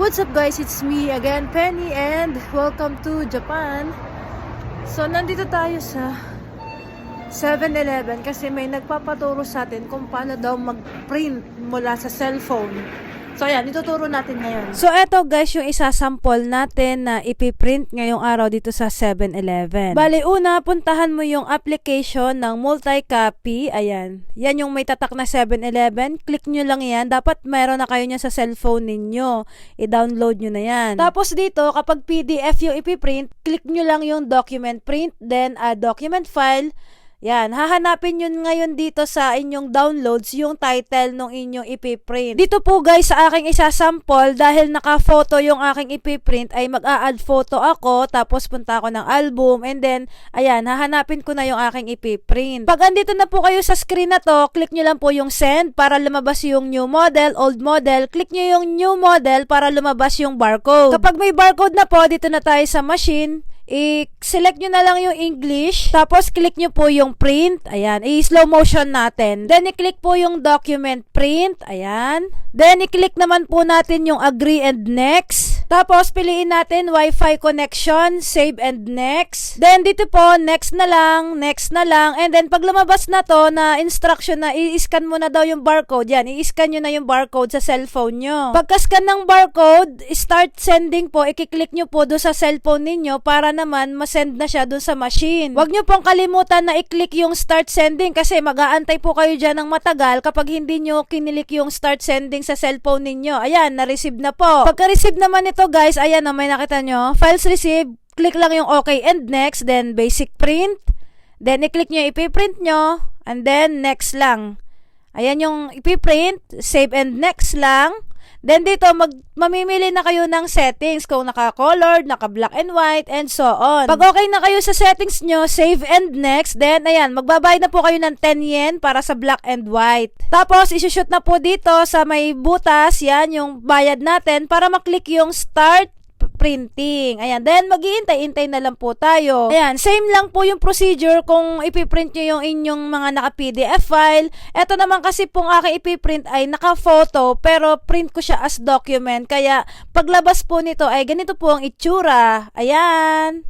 What's up guys? It's me again, Penny and welcome to Japan. So nandito tayo sa 7-Eleven kasi may nagpapaturo sa atin kung paano daw mag-print mula sa cellphone. So ayan, ituturo natin ngayon. So eto guys, yung isasample natin na ipiprint ngayong araw dito sa 7-Eleven. Bali una, puntahan mo yung application ng multi-copy. Ayan. Yan yung may tatak na 7-Eleven. Click nyo lang yan. Dapat meron na kayo niya sa cellphone ninyo. I-download nyo na yan. Tapos dito, kapag PDF yung ipiprint, click nyo lang yung document print, then a document file, yan, hahanapin yun ngayon dito sa inyong downloads yung title ng inyong ipiprint. Dito po guys sa aking isasample dahil naka-photo yung aking ipiprint ay mag-a-add photo ako tapos punta ako ng album and then ayan, hahanapin ko na yung aking ipiprint. Pag andito na po kayo sa screen na to, click nyo lang po yung send para lumabas yung new model, old model. Click nyo yung new model para lumabas yung barcode. Kapag may barcode na po, dito na tayo sa machine i-select nyo na lang yung English, tapos click nyo po yung print, ayan, i-slow motion natin. Then, i-click po yung document print, ayan. Then, i-click naman po natin yung agree and next. Tapos, piliin natin Wi-Fi connection, save and next. Then, dito po, next na lang, next na lang. And then, pag lumabas na to na instruction na i-scan mo na daw yung barcode, yan, i-scan nyo na yung barcode sa cellphone nyo. Pagka-scan ng barcode, start sending po, i-click nyo po do sa cellphone ninyo para naman masend na siya dun sa machine. Huwag nyo pong kalimutan na i-click yung start sending kasi mag-aantay po kayo dyan ng matagal kapag hindi nyo kinilik yung start sending sa cellphone ninyo. Ayan, na-receive na po. Pagka-receive naman ito guys, ayan na may nakita nyo, files received, click lang yung okay and next, then basic print, then i-click nyo ipiprint nyo, and then next lang. Ayan yung ipiprint, save and next lang. Then dito, mag, mamimili na kayo ng settings kung naka-colored, naka-black and white, and so on. Pag okay na kayo sa settings nyo, save and next. Then, ayan, magbabayad na po kayo ng 10 yen para sa black and white. Tapos, isushoot na po dito sa may butas, yan, yung bayad natin, para maklik yung start printing. Ayan. Then, maghihintay-hintay na lang po tayo. Ayan. Same lang po yung procedure kung ipiprint nyo yung inyong mga naka-PDF file. Ito naman kasi pong aking ipiprint ay naka-photo pero print ko siya as document. Kaya, paglabas po nito ay ganito po ang itsura. Ayan.